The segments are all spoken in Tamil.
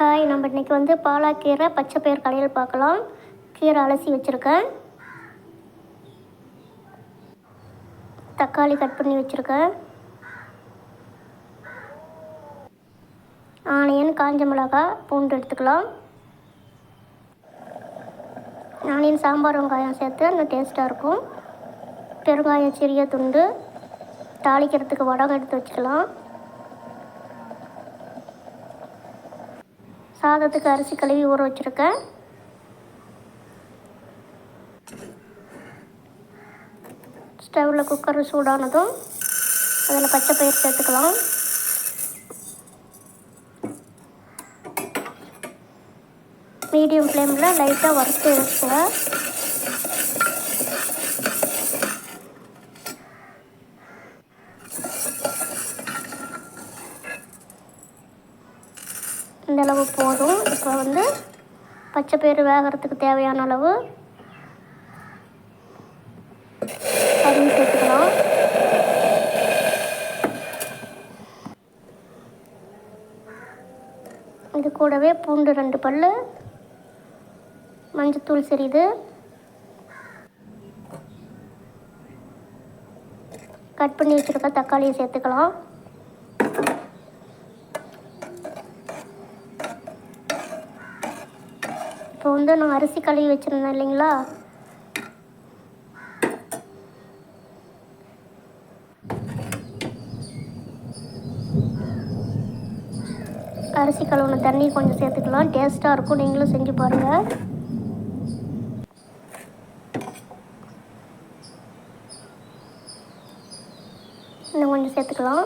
ஹாய் நம்ம இன்றைக்கி வந்து பாலாக்கீரை பச்சை பயிர் கடையில் பார்க்கலாம். கீரை அலசி வச்சுருக்கேன். தக்காளி கட் பண்ணி வச்சுருக்கேன். ஆனியன் காஞ்ச மிளகா பூண்டு எடுத்துக்கலாம். ஆனியன் சாம்பார் வெங்காயம் சேர்த்து அந்த டேஸ்ட்டாக இருக்கும். பெருங்காயம் சிறிய துண்டு தாளிக்கிறதுக்கு வடகம் எடுத்து வச்சுக்கலாம். சாதத்துக்கு அரிசி கழுவி ஊற வச்சுருக்கேன் ஸ்டவ்வில் குக்கர் சூடானதும் அதில் பச்சை பயிர் சேர்த்துக்கலாம். மீடியம் ஃப்ளேமில் லைட்டாக வறுத்து வச்சுக்கோங்க இந்த அளவு போதும். இப்போ வந்து பச்சை பயிறு வேகிறதுக்கு தேவையான அளவு தண்ணி சேர்த்துக்கலாம். இது கூடவே பூண்டு ரெண்டு பல் மஞ்சத்தூள் சிறிது கட் பண்ணி வச்சுருக்க தக்காளியை சேர்த்துக்கலாம். இப்போ வந்து நான் அரிசி கழுவி வச்சுருந்தேன் இல்லைங்களா? அரிசி கழுவுன தண்ணி கொஞ்சம் சேர்த்துக்கலாம். டேஸ்ட்டாக இருக்கும். நீங்களும் செஞ்சு பாருங்கள் இன்னும் கொஞ்சம் சேர்த்துக்கலாம்.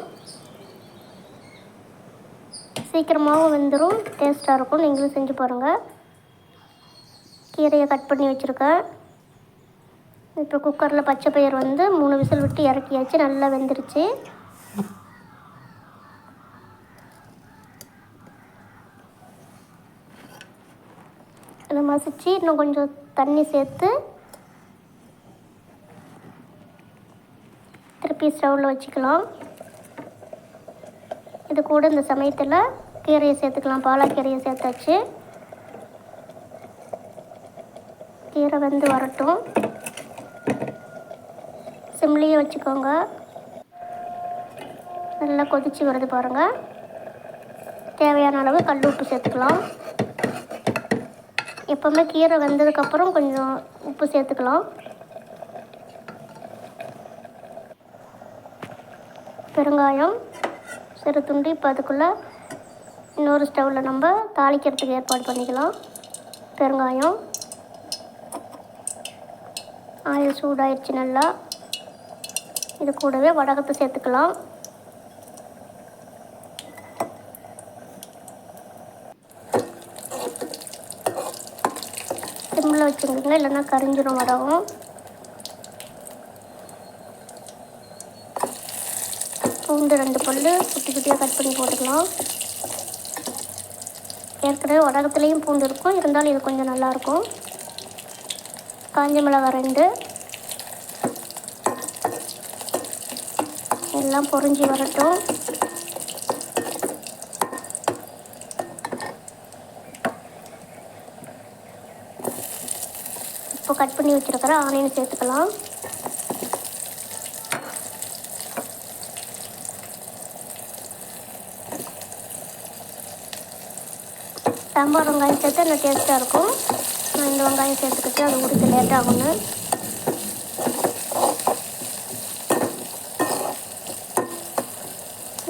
சீக்கிரமாகவும் வெந்துடும் டேஸ்ட்டாக இருக்கும். நீங்களும் செஞ்சு பாருங்கள் கீரையை கட் பண்ணி வச்சுருக்கேன். இப்போ குக்கரில் பச்சை பயிர் வந்து மூணு விசில் விட்டு இறக்கியாச்சு நல்லா வெந்துருச்சு. அதை மசிச்சு இன்னும் கொஞ்சம் தண்ணி சேர்த்து திருப்பி ஸ்டவ்வில் வச்சுக்கலாம். இது கூட இந்த சமயத்தில் கீரையை சேர்த்துக்கலாம் பாலாக்கீரையை சேர்த்தாச்சு. கீரை வந்து வரட்டும். சிம்லேயே வச்சுக்கோங்க. நல்லா கொதிச்சு வருது பாருங்கள் தேவையான அளவு கல் உப்பு சேர்த்துக்கலாம். எப்போவுமே கீரை வெந்ததுக்கப்புறம் கொஞ்சம் உப்பு சேர்த்துக்கலாம். பெருங்காயம் சிறு துண்டு இப்போ அதுக்குள்ளே இன்னொரு ஸ்டவ்வில் நம்ம தாளிக்கிறதுக்கு ஏற்பாடு பண்ணிக்கலாம். பெருங்காயம். ஆயில் சூடாயிடுச்சு நல்லா. இது கூடவே வடகத்தை சேர்த்துக்கலாம். சிம்மில் வச்சுக்கோங்க இல்லைன்னா கரிஞ்சிடும் வடகம். பூண்டு ரெண்டு பல் குட்டி குட்டியாக கட் பண்ணி போட்டுக்கலாம். ஏற்கனவே வடகத்துலேயும் பூண்டு இருக்கும். இருந்தாலும் இது கொஞ்சம் நல்லாயிருக்கும். காஞ்ச மிளகாய் ரெண்டு. எல்லாம் பொறிஞ்சி வரட்டும். இப்போ கட் பண்ணி வச்சுருக்கிற ஆனியன் சேர்த்துக்கலாம். சாம்பார் வெங்காயம் சேர்த்து நல்லா டேஸ்ட்டாக இருக்கும். நான் இந்த வெங்காயம் சேர்த்துக்கிட்டு அது உடுத்து லேட் ஆகும்னு.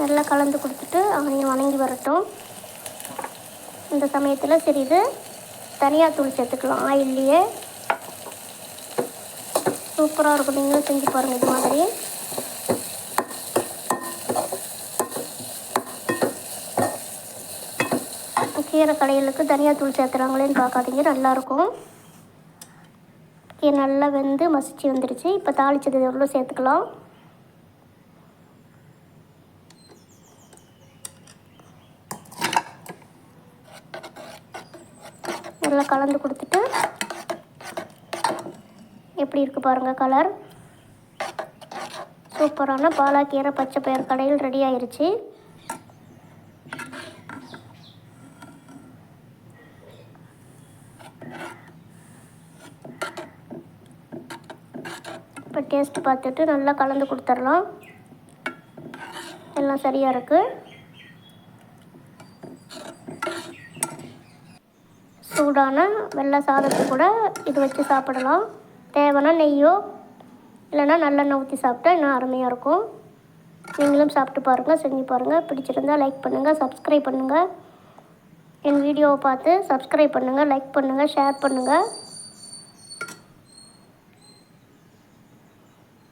நல்லா கலந்து கொடுத்துட்டு ஆனியன் வணங்கி வரட்டும். இந்த சமயத்தில் சிறிது தனியாத்தூள் சேர்த்துக்கலாம். ஆயில்லையே. சூப்பராக இருக்கும். நீங்களும் செஞ்சு பாருங்கள் இது மாதிரி. கீரை கடைகளுக்கு தனியாத்தூள் சேர்த்துறாங்களேன்னு பார்க்காதீங்க நல்லாயிருக்கும். நல்லா வெந்து மசிச்சு வந்துடுச்சு இப்போ தாளிச்சது எவ்வளோ சேர்த்துக்கலாம்? நல்லா கலந்து கொடுத்துட்டு எப்படி இருக்குது பாருங்கள் கலர். சூப்பரான பாலாக்கீரை பச்சை பயிர் கடையில் ரெடி ஆயிடுச்சு இப்போ டேஸ்ட் பார்த்துட்டு நல்லா கலந்து கொடுத்துடலாம். எல்லாம் சரியாக இருக்குது சூடான வெள்ளை சாதத்தை கூட இது வச்சு சாப்பிடலாம். தேவைன்னா நெய்யோ இல்லைன்னா நல்லெண்ணெய் ஊற்றி சாப்பிட்டா இன்னும் அருமையாக இருக்கும். நீங்களும் சாப்பிட்டு பாருங்கள் செஞ்சு பாருங்கள் பிடிச்சிருந்தா லைக் பண்ணுங்கள் சப்ஸ்கிரைப் பண்ணுங்கள் என் வீடியோவை பார்த்து சப்ஸ்கிரைப் பண்ணுங்கள் லைக் பண்ணுங்கள் ஷேர் பண்ணுங்கள்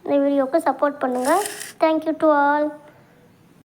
இந்த வீடியோவுக்கு சப்போர்ட் பண்ணுங்கள் தேங்க்யூ டு ஆல்